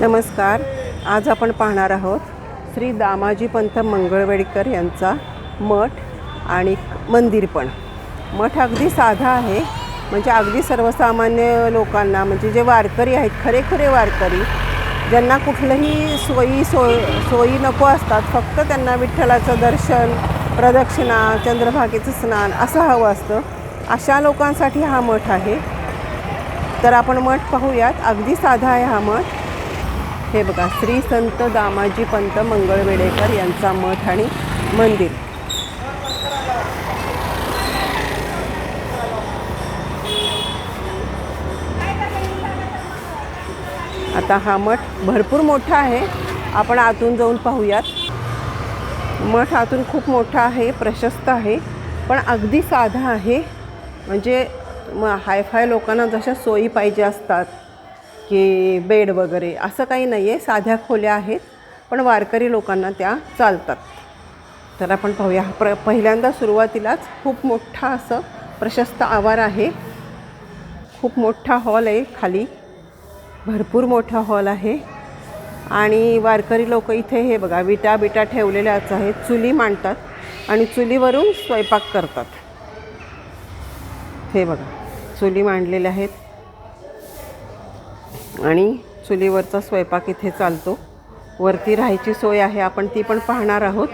नमस्कार आज आपण पाहणार आहोत श्री दामाजी पंत मंगळवेडकर यांचा मठ आणि मंदिर पण. मठ अगदी साधा आहे म्हणजे अगदी सर्वसामान्य लोकांना म्हणजे जे वारकरी आहेत खरे खरे वारकरी ज्यांना कुठलंही सोयी सोय सोयी नको असतात फक्त त्यांना विठ्ठलाचं दर्शन प्रदक्षिणा चंद्रभागेचं स्नान असं हवं असतं अशा लोकांसाठी हा मठ आहे. तर आपण मठ पाहूयात अगदी साधा आहे हा मठ. हे बघा श्री संत दामाजी पंत मंगळवेडेकर यांचा मठ आणि मंदिर. आता हा मठ भरपूर मोठा आहे. आपण आतून जाऊन पाहूयात. मठ आतून खूप मोठा आहे प्रशस्त आहे पण अगदी साधा आहे. म्हणजे म हायफाय लोकांना जशा सोयी पाहिजे असतात की बेड वगैरे असं काही नाही आहे साध्या खोल्या आहेत पण वारकरी लोकांना त्या चालतात. तर आपण पाहूया प्र पहिल्यांदा सुरुवातीलाच खूप मोठा असं प्रशस्त आवार आहे. खूप मोठा हॉल आहे खाली भरपूर मोठा हॉल आहे. आणि वारकरी लोक इथे हे बघा विटा बिटा ठेवलेल्याच आहेत चुली मांडतात आणि चुलीवरून स्वयंपाक करतात. हे बघा चुली मांडलेल्या आहेत. आणि चुलीवरचा स्वयंपाक इथे चालतो. वरती राहायची सोय आहे आपण ती पण पाहणार आहोत.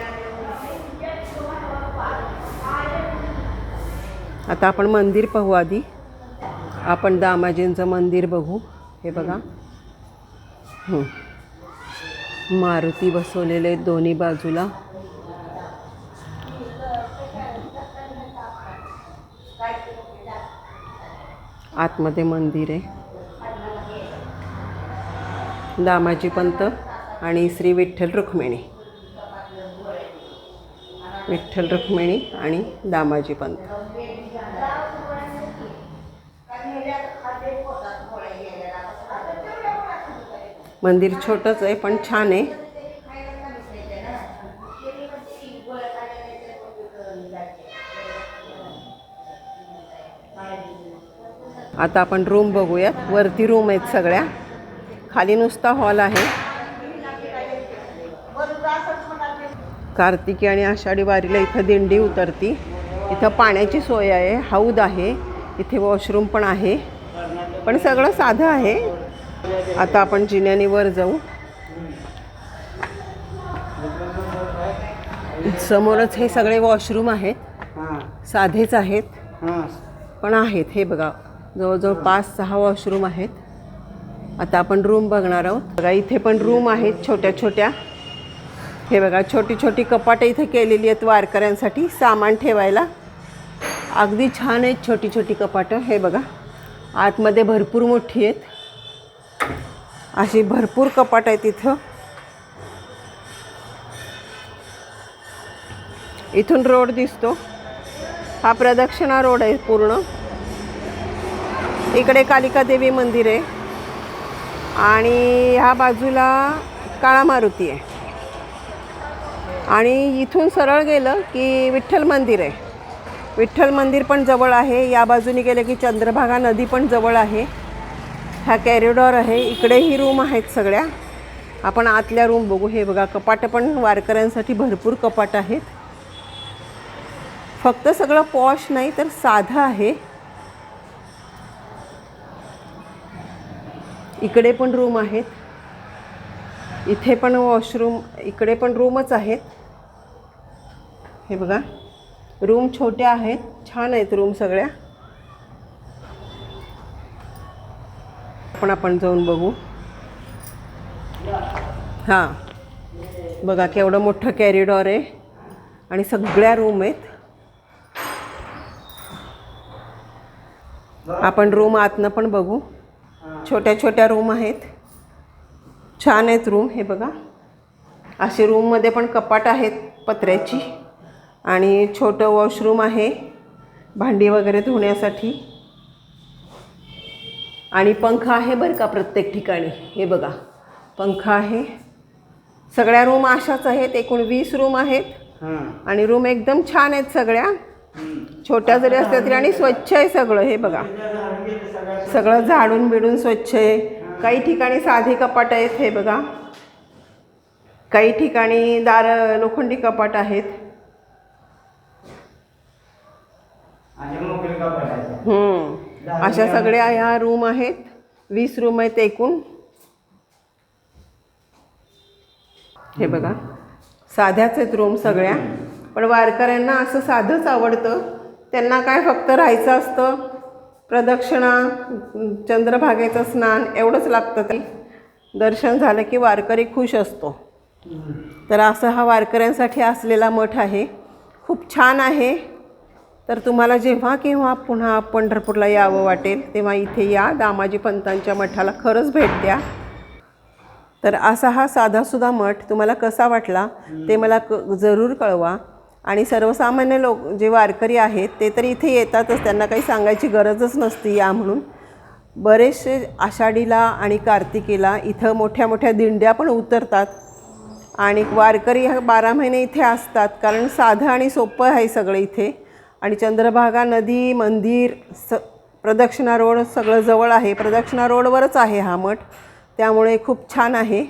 आता आपण मंदिर पाहू आधी. आपण दामाजींचं मंदिर बघू. हे बघा. मारुती बसवलेले आहेत दोन्ही बाजूला. आतमध्ये मंदिर आहे. दामाजी पंत आणि श्री विठ्ठल रुक्मिणी. विठ्ठल रुक्मिणी आणि दामाजी पंत. मंदिर छोटंच आहे पण छान आहे. आता आपण रूम बघूयात वरती रूम आहेत सगळ्या. खाली नुसता हॉल आहे. कार्तिकी आणि आषाढी वारीला इथं दिंडी उतरती. इथं पाण्याची सोय आहे हौद आहे इथे वॉशरूम पण आहे. पण सगळं साधं आहे. आता आपण जिन्याने वर जाऊ. समोरच हे सगळे वॉशरूम आहेत. साधेच आहेत. पण आहेत हे बघा. जवळजवळ पाच सहा वॉशरूम आहेत. आता आपण रूम बघणार आहोत. बघा इथे पण रूम आहेत छोट्या छोट्या. हे बघा छोटी छोटी कपाटं इथे केलेली आहेत वारकऱ्यांसाठी सामान ठेवायला. अगदी छान आहेत छोटी छोटी कपाटं. हे बघा आतमध्ये भरपूर मोठी आहेत. अशी भरपूर कपाट आहेत इथं. इथून रोड दिसतो. हा प्रदक्षिणा रोड आहे पूर्ण. इकडे कालिका देवी मंदिर आहे. आणि ह्या बाजूला काळा मारुती आहे. आणि इथून सरळ गेलं की विठ्ठल मंदिर आहे. विठ्ठल मंदिर पण जवळ आहे. या बाजूने गेलं की चंद्रभागा नदी पण जवळ आहे. हा कॅरिडॉर आहे. इकडेही रूम आहेत सगळ्या. आपण आतल्या रूम बघू. हे बघा कपाटं पण वारकऱ्यांसाठी भरपूर कपाट आहेत. फक्त सगळं पॉश नाही तर साधं आहे. इकडे पण रूम आहेत. इथे पण वॉशरूम इकडे पण रूमच आहेत. हे बघा रूम छोट्या आहेत छान आहेत रूम सगळ्या. पण आपण जाऊन बघू. हां बघा केवढं मोठं कॅरिडॉर आहे. आणि सगळ्या रूम आहेत. आपण रूम आतनं पण बघू. छोट्या छोट्या रूम आहेत. छान आहेत रूम हे बघा. असे रूममध्ये पण कपाट आहेत पत्र्याची आणि छोटं वॉशरूम आहे भांडी वगैरे धुण्यासाठी. आणि पंखा आहे बरं का प्रत्येक ठिकाणी. हे बघा. पंखा आहे. सगळ्या रूम अशाच आहेत. एकूण वीस रूम आहेत. आणि रूम एकदम छान आहेत सगळ्या. छोट्या जरी असल्या तरी आणि स्वच्छ आहे सगळं हे बघा. सगळं झाडून बिडून स्वच्छ आहे. काही ठिकाणी साधे कपाट आहेत हे बघा. काही ठिकाणी दार लोखंडी कपाट आहेत. अशा सगळ्या ह्या रूम आहेत. वीस रूम आहेत एकूण. हे बघा. साध्याच आहेत रूम सगळ्या. पण वारकऱ्यांना असं साधंच आवडतं. त्यांना काय फक्त राहायचं असतं? प्रदक्षिणा चंद्रभागेचं स्नान एवढंच लागतं ते. दर्शन झालं की वारकरी खुश असतो. तर असं हा वारकऱ्यांसाठी असलेला मठ आहे. खूप छान आहे. तर तुम्हाला जेव्हा केव्हा पुन्हा पंढरपूरला यावं वाटेल तेव्हा इथे या दामाजी पंतांच्या मठाला खरंच भेट द्या. तर असा हा साधासुद्धा मठ तुम्हाला कसा वाटला ते मला क जरूर कळवा. आणि सर्वसामान्य लोक जे वारकरी आहेत ते तर इथे येतातच. त्यांना काही सांगायची गरजच नसती या म्हणून. बरेचसे आषाढीला आणि कार्तिकीला इथं मोठ्या मोठ्या दिंड्या पण उतरतात. आणि वारकरी हा बारा महिने इथे असतात कारण साधं आणि सोपं आहे सगळं इथे. आणि चंद्रभागा नदी मंदिर स प्रदक्षिणा रोड सगळं जवळ आहे. प्रदक्षिणा रोडवरच आहे हा मठ. त्यामुळे खूप छान आहे.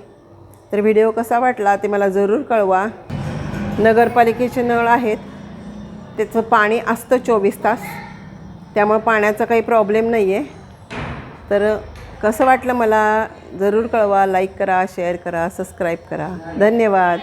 तर व्हिडिओ कसा वाटला ते मला जरूर कळवा. नगरपालिकेचे नळ आहेत. त्याचं पाणी असतं चोवीस तास. त्यामुळं पाण्याचा काही प्रॉब्लेम नाही आहे तर कसं वाटलं मला? जरूर कळवा लाईक करा शेअर करा सबस्क्राईब करा. धन्यवाद.